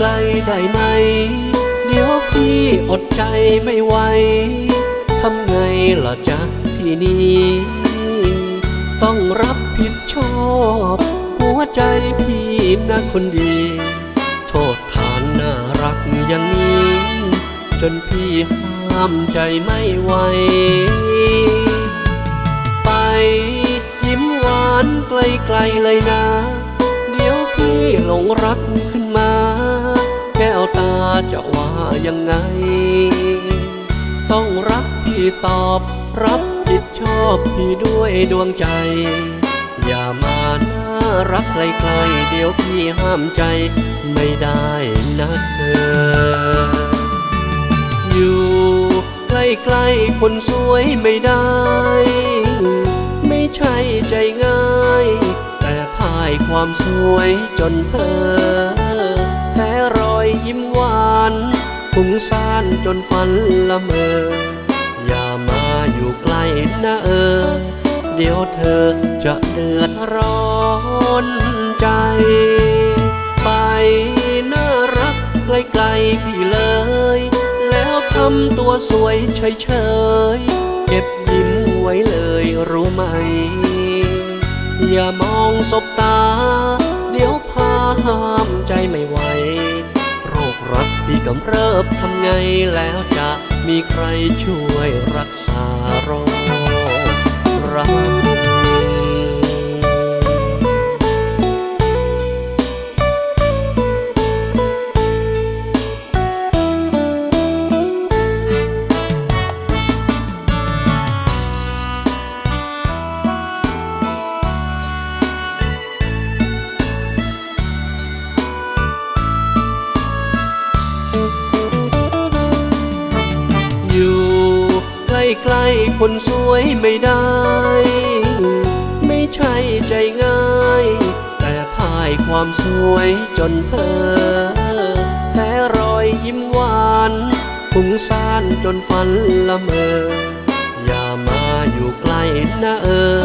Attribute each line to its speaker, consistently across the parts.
Speaker 1: ได้ไหม เดี๋ยวพี่อดใจไม่ไหวทำไงล่ะจ๊ะทีนี้ ต้องรับผิดชอบ หัวใจพี่นะคนดี โทษฐานน่ารักอย่างนี้ จนพี่ห้ามใจไม่ไหว ไปยิ้มหวานไกลๆเลยนะ เดี๋ยวพี่หลงรักขึ้นมา ตาจะว่ายังไง ต้องรักพี่ตอบรับผิดชอบพี่ด้วยดวงใจ อย่ามาน่ารักไกลๆเดี๋ยวพี่ห้ามใจไม่ได้นะเธอ อยู่ใกล้ๆคนสวยไม่ได้ ไม่ใช่ใจง่ายแต่พ่ายความสวยจนเธอแพ้รอ ยิ้มหวานฟุ้งซ่านจนฝันละเมอ อย่ามาอยู่ใกล้นะเออ เดี๋ยวเธอจะเดือดร้อนใจ ไปน่ารักไกลๆพี่เลย แล้วทำตัวสวยเฉยๆ เก็บยิ้มไว้เลยรู้ไหม อย่ามองสบตา เดี๋ยวพาห้ามใจไม่ไหว รักที่กำเริบทำไงแล้วจะมีใครช่วยรักษาโรครัก ใกล้คนสวยไม่ได้ ไม่ใช่ใจง่าย แต่พ่ายความสวยจนเธอแพ้รอยยิ้มหวานฟุ้งซ่านจนฝันละเมอ อย่ามาอยู่ใกล้นะเออ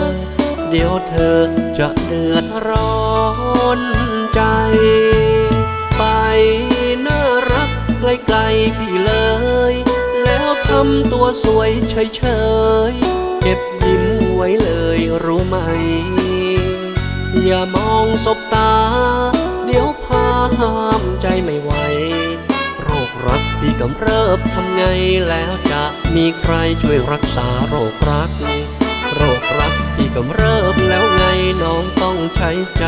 Speaker 1: เดี๋ยวเธอจะเดือดร้อนใจำตัวสวยเฉยเก็บยิ้มไว้เลยรู้ไหม อย่ามองสบตา เดี๋ยวพาห้ามใจไม่ไหว โรครักที่กำเริบทำไงแล้วจะมีใครช่วยรักษาโรครัก โรครักที่กำเริบแล้วไงน้องต้องใช้ใจ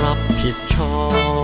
Speaker 1: รับผิดชอบ